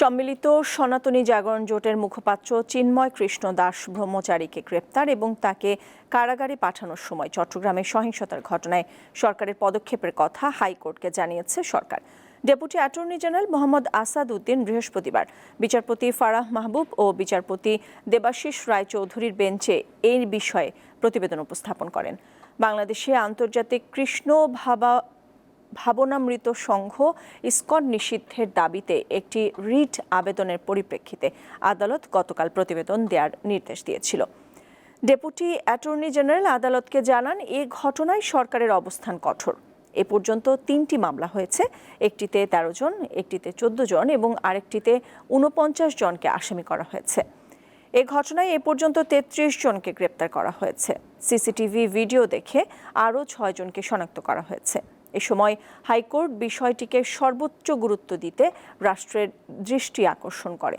সম্মিলিত সনাতনী জাগরণ জোটের মুখপাত্র চিন্ময় কৃষ্ণ দাস ব্রহ্মচারীকে গ্রেপ্তার এবং তাকে কারাগারে পাঠানোর সময় চট্টগ্রামে সহিংসতার ঘটনায় সরকারের পদক্ষেপের কথা হাইকোর্টকে জানিয়েছে সরকার। Deputy attorney general Mohammad Asad Uddin বৃহস্পতিবার। বিচারপতি ফারাহ মাহবুব ও বিচারপতি দেবাশিস রায়চৌধুরীর বেঞ্চে এই বিষয়ে প্রতিবেদন উপস্থাপন করেন। বাংলাদেশে আন্তর্জাতিক কৃষ্ণ ভাবা ভাবনামৃত সংঘ ইস্কন নিষিদ্ধের দাবিতে একটি রিট আবেদনের পরিপ্রেক্ষিতে আদালত গতকাল প্রতিবেদন দেওয়ার নির্দেশ দিয়েছিল। ডেপুটি অ্যাটর্নি জেনারেল আদালতকে জানান, এ ঘটনায় সরকারের অবস্থান কঠোর। এ পর্যন্ত তিনটি মামলা হয়েছে, একটিতে তেরো জন, একটিতে চোদ্দ জন এবং আরেকটিতে উনপঞ্চাশ জনকে আসামি করা হয়েছে। এ ঘটনায় এ পর্যন্ত তেত্রিশ জনকে গ্রেপ্তার করা হয়েছে। সিসিটিভি ভিডিও দেখে আরও ছয় জনকে শনাক্ত করা হয়েছে। এ সময় হাইকোর্ট বিষয়টিকে সর্বোচ্চ গুরুত্ব দিতে রাষ্ট্রের দৃষ্টি আকর্ষণ করে।